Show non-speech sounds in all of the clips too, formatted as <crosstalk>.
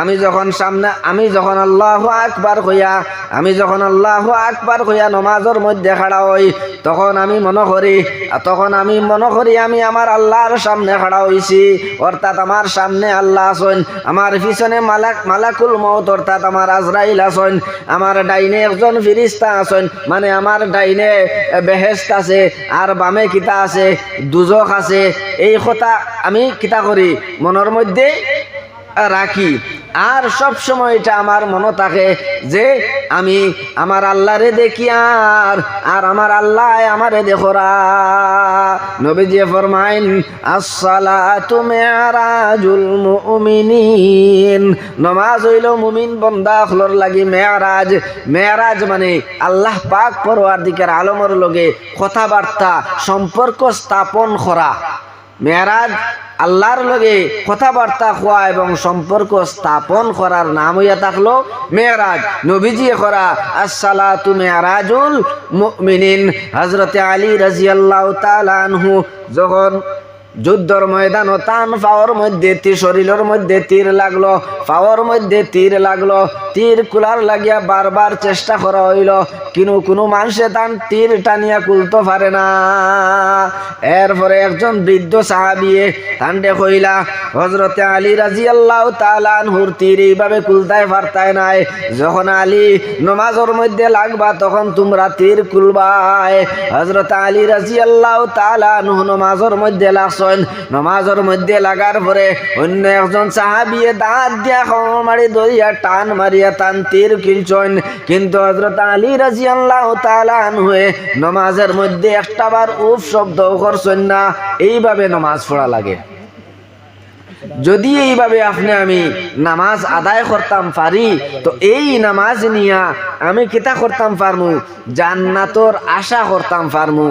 আমি যখন সামনে, আমি যখন আল্লাহ আকবার হইয়া, আমি যখন আল্লাহ আকবার হইয়া নমাজের মধ্যে খাড়া হই, তখন আমি মনে করি তখন আমি মনে করি আমি আমার আল্লাহর সামনে খাড়া হইছি। অর্থাৎ আমার সামনে আল্লাহ আছেন, আমার পিছনে মালাক, মালাকুল মৌত অর্থাৎ আমার আজরাইল আছেন, আমার ডাইনে একজন ফিরিস্তা আছেন মানে আমার ডাইনে বেহেস্ত আছে, আর বামে কিতা আছে, দুজক আছে, এই কথা আমি কিতা করি, মনের মধ্যে রাখি। আর সব সময় এটা আমার মনে থাকে যে আমি আমার আল্লাহরে দেখি আর আর আমার আল্লাহ আমারে দেখোরা নবীজি ফরমাইন, আসসালাতু মিরাজুল মুমিনিন। নামাজ হইল মুমিন বন্দা হলর লাগি মেয়ারাজ মেয়ারাজ মানে আল্লাহ পাক পরওয়ারদিকের আলমর লগে কথাবার্তা, সম্পর্ক স্থাপন করা। মেয়ারাজ আল্লাহর লগে কথাবার্তা খোয়া এবং সম্পর্ক স্থাপন করার নাম হইয়া থাকল মেয়ারাজ। নবীজি করা, আসসালাতু মেয়ারাজুল মিনিন হজরত আলী রাজিয়াল্লাহ তালানহু যখন যুদ্ধর ময়দান ও তান পাওয়ার মধ্যে তীর শরীরের মধ্যে তীর লাগল পাওয়ার মধ্যে তীর লাগল, তীর কুলার লাগিয়া বারবার চেষ্টা করা হইল কিন্তু কোনো মানুষে তান তীর টানিয়া কুলতে পারে না। এরপরে একজন বৃদ্ধ সাহাবিয়ে তান্ডে কইলা হজরতে আলী রাজি আল্লাহ তালানহুর তীর এইভাবে কুলতায় পারতায় নাই, যখন আলী নমাজের মধ্যে লাগবা তখন তোমরা তীর কুলবাই হজরত আলী রাজি আল্লাহ তালানহু নমাজের মধ্যে লাগছেন নমাজের মধ্যে লাগার পরে অন্য একজন সাহাবিয়ে দাঁত দিয়া খমর মারি দরিয়া টান মারিয়া টান তীর কিলছন কিন্তু হজরত আলী রাজি আল্লাহ তালানহুয়ে নমাজের মধ্যে একটাবার উফ শব্দ করছেন না। এইভাবে নমাজ পড়া লাগে। যদি এইভাবে আপনি আমি নামাজ আদায় করতাম পারি, তো এই নামাজ নিয়া আমি কিতা করতাম পারমু? জান্নাতর আশা করতাম পারমু।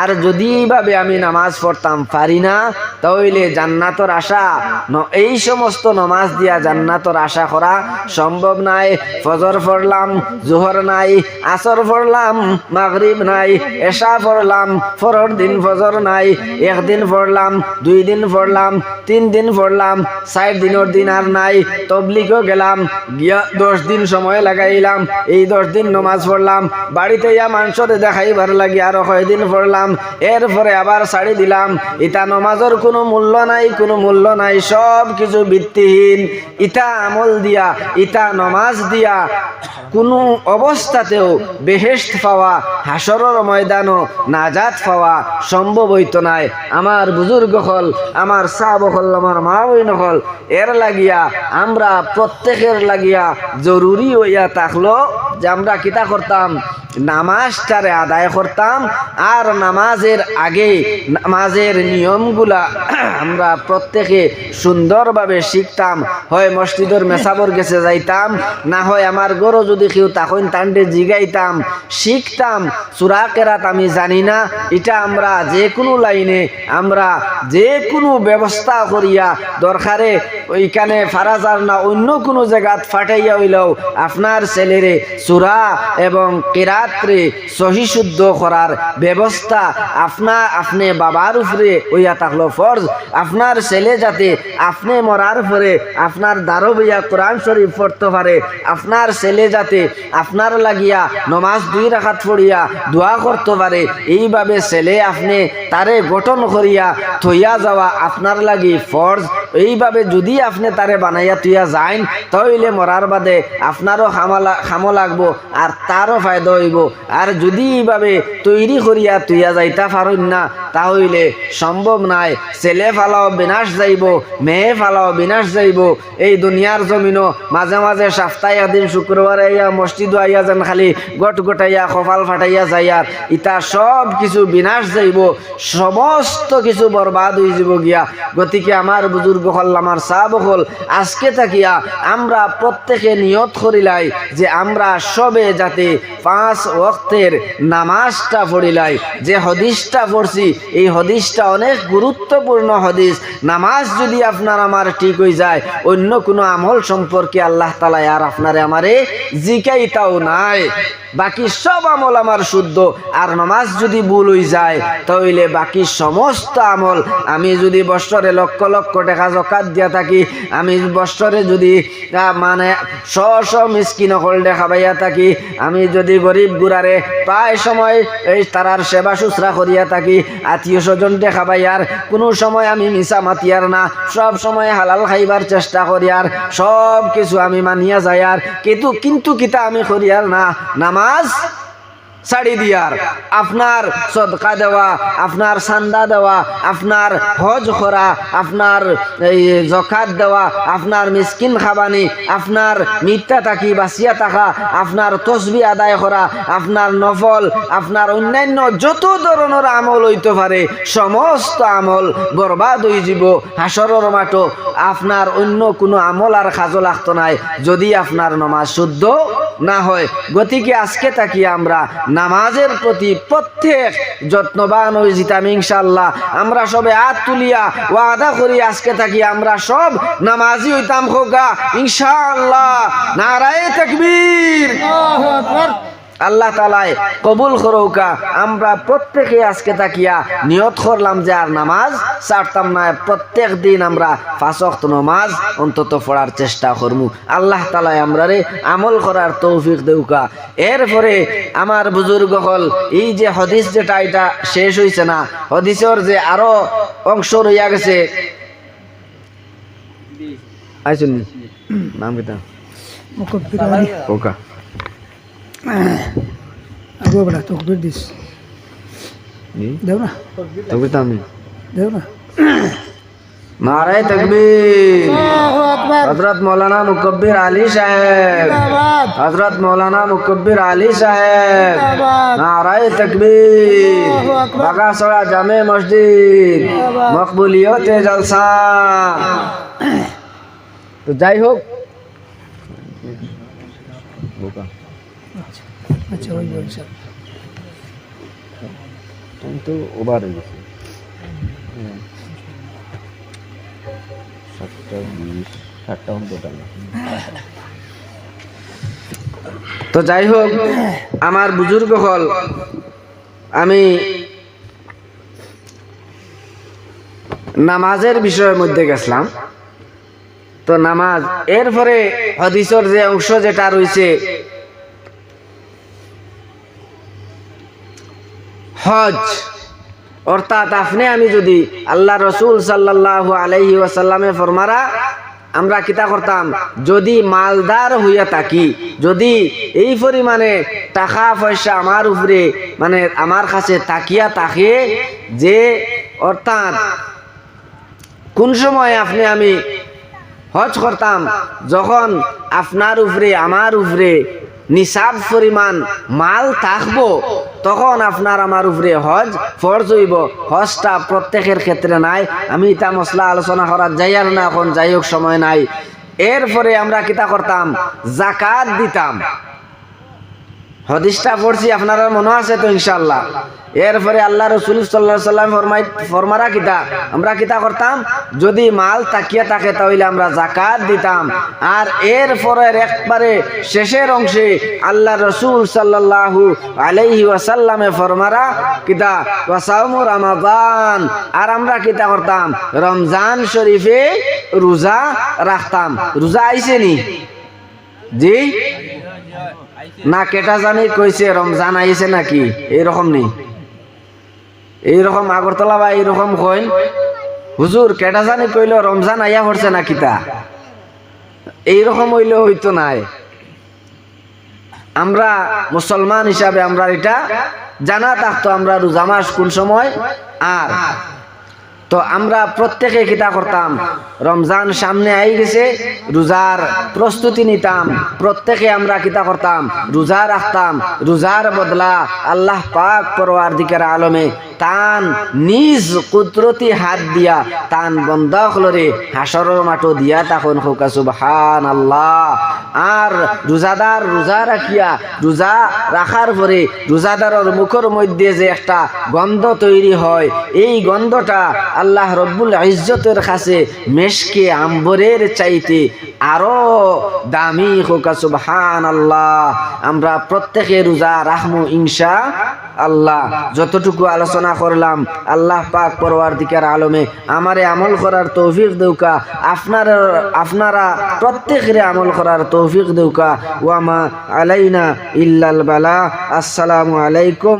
আর যদি এইভাবে আমি নামাজ পড়তাম পারি না, তাহলে জান্নাতর আশা, ন, এই সমস্ত নামাজ দিয়া জান্নাতর আশা করা সম্ভব নাই। ফজর পড়লাম, জোহর নাই, আসর পড়লাম, মাগরিব নাই, এশা পড়লাম ফরর দিন ফজর নাই, একদিন পড়লাম, দুই দিন পড়লাম, তিন দিন পড়লাম ষাট দিনের দিন আর নাই। তবলিগও গেলাম, গিয়া দশ দিন সময় লাগাইলাম, এই দশ দিন নমাজ পড়লাম। বাড়িতে ইয়া মাংসতে দেখাইবার লাগি আরও কয়দিন পড়লাম, এরপরে আবার ছাড়ি দিলাম। ইতা নমাজের কোনো মূল্য নাই, কোনো মূল্য নাই, সব কিছু ভিত্তিহীন। ইতা আমল দিয়া, ইতা নমাজ দিয়া, কোনো অবস্থাতেও বেহেস্ত পাওয়া হাসরের ময়দানও নাজাত পাওয়া সম্ভব হইতো নাই। আমার বুজুর্গ হল, আমার সাহ হল, আমার মা বইন হল এর লাগিয়া আমরা প্রত্যেকের লাগিয়া জরুরি হইয়া থাকল যে আমরা কিতা করতাম? নামাজটারে আদায় করতাম আর নামাজের আগে নামাজের নিয়মগুলা <clears throat> আমরা প্রত্যেকে সুন্দরভাবে শিখতাম। হয় মসজিদের মেসাবর গেছে যাইতাম, না হয় আমার গরো যদি কেউ তখন তান্ডে জিগাইতাম, শিখতাম। সুরা কেরাত আমি জানি না, এটা আমরা যে কোনো লাইনে আমরা যে কোনো ব্যবস্থা করিয়া দরকারে ওইখানে ফারাজার না অন্য কোনো জায়গাত ফাটাইয়া হইলেও আপনার ছেলেরে সুরা এবং কেরাত্রে সহিশুদ্ধ করার ব্যবস্থা আপনা আপনি বাবার উপরে ওইয়া থাকল ফরজ। আপনার ছেলে যাতে আপনি মরার পরে আপনার দারো বইয়া কোরআন শরীফ পড়তে পারে, আপনার ছেলে যাতে আপনার লাগিয়া নমাজ দুই রাখাত পড়িয়া দোয়া করতে পারে, এইভাবে ছেলে আপনি তারে গঠন করিয়া থইয়া যাওয়া আপনার লাগি ফরজ। এইভাবে যদি আপনি তারে বানাইয়া তুইয়া যাইন, তাহলে মরার বাদে আপনারও খামলা খামো লাগবো আর তারও ফায়দা হইব। আর যদি এইভাবে তৈরি করিয়া তুইয়া যাইতা পারেন না, তাহলে সম্ভব নাই। ছেলে ফালাও বিনাশ যাইব, মেয়ে ফালাও বিনাশ যাইব। এই দুনিয়ার জমিনও মাঝে মাঝে সপ্তাহে একদিন শুক্রবার আইয়া মসজিদ আইয়া যেন খালি গট গটাইয়া, কপাল ফাটাইয়া যাইয়ার ইতা সব কিছু বিনাশ যাইব। সমস্ত কিছু বরবাদ হয়ে যাব গিয়া। গতিকে আমার বুজুর্গ হল আমার বকল আজকে থাকিয়া আমরা প্রত্যেকে নিয়ত করিলাই যে আমরা সবে যাতে পাঁচ ওক্তের নামাজটা পড়িলাই। যে হদিসটা পড়ছি, এই হদিসটা অনেক গুরুত্বপূর্ণ হদিস। নামাজ যদি আপনার আমার ঠিক হয়ে যায়, অন্য কোনো আমল সম্পর্কে আল্লাহ তালা আর আপনারে আমারে জিকাইতাও নাই। বাকি সব আমল আমার শুদ্ধ, আর নামাজ যদি ভুল হয়ে যায়, তাহলে বাকি সমস্ত আমল আমি যদি বছরে লক্ষ লক্ষ টাকা জকাত দিয়া থাকি, আমি বছরে যদি মানে শ শ মিসকিন হলডে খাবাইয়া থাকি, আমি যদি গরিব গুড়ারে প্রায় সময় এই তারার সেবা শুশ্রা করিয়া থাকি, আত্মীয় স্বজনটে খাবাইয়ার কোনো সময় আমি মিশা মাতিয়ার না, সব সময় হালাল খাইবার চেষ্টা করিয়ার সব কিছু আমি মানিয়া যাই আর, কিন্তু কিন্তু কিতা আমি করিয়ার না, নামাজ ছাড়ি দিয়ার আপনার সদকা দেওয়া, আপনার সান্দা দেওয়া, আপনার হজ করা, আপনার এই জকাত দেওয়া, আপনার মিসকিন খাবানি, আপনার মিথ্যা থাকি, বাঁচিয়া থাকা, আপনার তসবি আদায় করা, আপনার নফল, আপনার অন্যান্য যত ধরনের আমল হইতে পারে, সমস্ত আমল বরবাদ হয়ে যাব, হাসরের মাঠো আপনার অন্য কোনো আমল আর কাজও লাগতো নাই, যদি আপনার নমাজ শুদ্ধ না হয়। গতিকে আজকে তাকি আমরা নামাজের প্রতি প্রত্যেক যত্নবান হয়ে যেতাম ইনশাল্লাহ আমরা সবে হাত তুলিয়া ওয়াদা করি আজকে থাকি আমরা সব নামাজি হইতাম খোকা ইনশাল্লাহ নারায় তাকবীর। আল্লাহ তালায় কবুল করৌকা আমরা প্রত্যেকে আজকে তাকিয়া নিয়ত করলাম যে আর নামাজ ছাড়তাম না। প্রত্যেক দিন আমরা ফাঁসক্ত নামাজ অন্তত পড়ার চেষ্টা করমু। আল্লাহ তালায় আমরা রে আমল করার তৌফিক দেউকা এরপরে আমার বুজুর্গ হল এই যে হদিস যেটা এটা শেষ হইছে না। হদিসের যে আরও অংশ রইয়া গেছে। আইসুন নাম কিতা ওকা। अगो बड़ा तो कबीर दिस pernah ना तो Dah तामी tamin. ना नारे तकबीर हज़रत मौलाना मुकब्बिर आली साहेब हज़रत मौलाना मुकब्बिर आली साहेब नारे तकबीर बगा बगासड़ा जामे मस्जिद मकबूलियत जलसा तो जाई हो। আচ্ছা ওই বলছে তো ওভার হয়ে গেছে। সাতটা বিশ সাতটা টোটাল তো যাই হোক আমার বুজুর্গ হল। আমি নামাজের বিষয়ের মধ্যে গেছিলাম। তো নামাজ এরপরে হদিসর যে অংশ যেটা রয়েছে হজ। অর্থাৎ আপনি, আমি যদি আল্লাহ রসুল সাল্লাহ আলাইহি ওয়াসাল্লামে ফরমারা, আমরা কিতা করতাম? যদি মালদার হইয়া থাকি, যদি এই পরিমাণে টাকা পয়সা আমার উপরে মানে আমার কাছে তাকিয়া থাকে যে, অর্থাৎ কোন সময় আপনি, আমি হজ করতাম, যখন আপনার উপরে, আমার উপরে নিসাব পরিমাণ মাল থাকব, তখন আপনার আমার উপরে হজ ফরজ হইব। হজটা প্রত্যেকের ক্ষেত্রে নাই। আমি তা মশলা আলোচনা করার যাই আর না, এখন যাই হোক সময় নাই। এরপরে আমরা কিতা করতাম? জাকাত দিতাম। হদিসটা পড়ছি আপনারা মনে আছে তো ইনশাল্লাহ এরপরে আল্লাহ রসুল সাল্লাহ সাল্লাম ফরমাই, ফরমারা কিতা? আমরা কিতা করতাম? যদি মাল তাকিয়ে থাকে তাহলে আমরা জাকাত দিতাম। আর এরপরে একবারে শেষের অংশে আল্লাহ রসুল সাল্লাল্লাহু আলাইহি ওয়াসাল্লামে ফরমারা কিতা? ওয়াসাউমু রমাদান। আর আমরা কিতা করতাম? রমজান শরীফে রোজা রাখতাম। রোজা আইছে নি? জি? না, কেটা জানি কইছে, রমজান আইছে নাকি? এইরকম নেই। এইরকম আগরতলা বা এইরকম কইন। হুজুর, কেটা জানি কইল, রমজান আইয়া পড়ছে না কিতা এইরকম হইলে হইতো নাই। আমরা মুসলমান হিসাবে আমরা এটা জানা থাকতো, আমরা রোজা মাস কোন সময়? আর তো আমরা প্রত্যেকে কিতা করতাম। রমজান সামনে আই গেছে, রোজার প্রস্তুতি নিতাম। প্রত্যেকে আমরা কিতা করতাম, রোজা রাখতাম, রোজার বদলা আল্লাহ পাক পরওয়ার দিকের আলমে তান নিজ কুদরতি হাত দিয়া তান বন্ধ হলরে হাসরের মাঠো দিয়া তখন হোকা সুবহান আল্লাহ আর রোজাদার রোজা রাখিয়া, রোজা রাখার পরে রোজাদারের মুখের মধ্যে যে একটা গন্ধ তৈরি হয়, এই গন্ধটা আল্লাহ রব্বুল ইজ্জতের কাছে মেশকে আম্বরের চাইতে আরও দামি হোকা সুবহান আল্লাহ আমরা প্রত্যেকে রোজা রাখমু ইনশা আল্লাহ যতটুকু আলোচনা করলাম, আল্লাহ পাক পরওয়ার দিকার আলমে আমারে আমল করার তৌফিক দেউকা, আপনার, আপনারা প্রত্যেকের আমল করার তৌফিক দেউকা। ওয়ামা আলাইনা ইল্লাল বালা। আসসালামু আলাইকুম।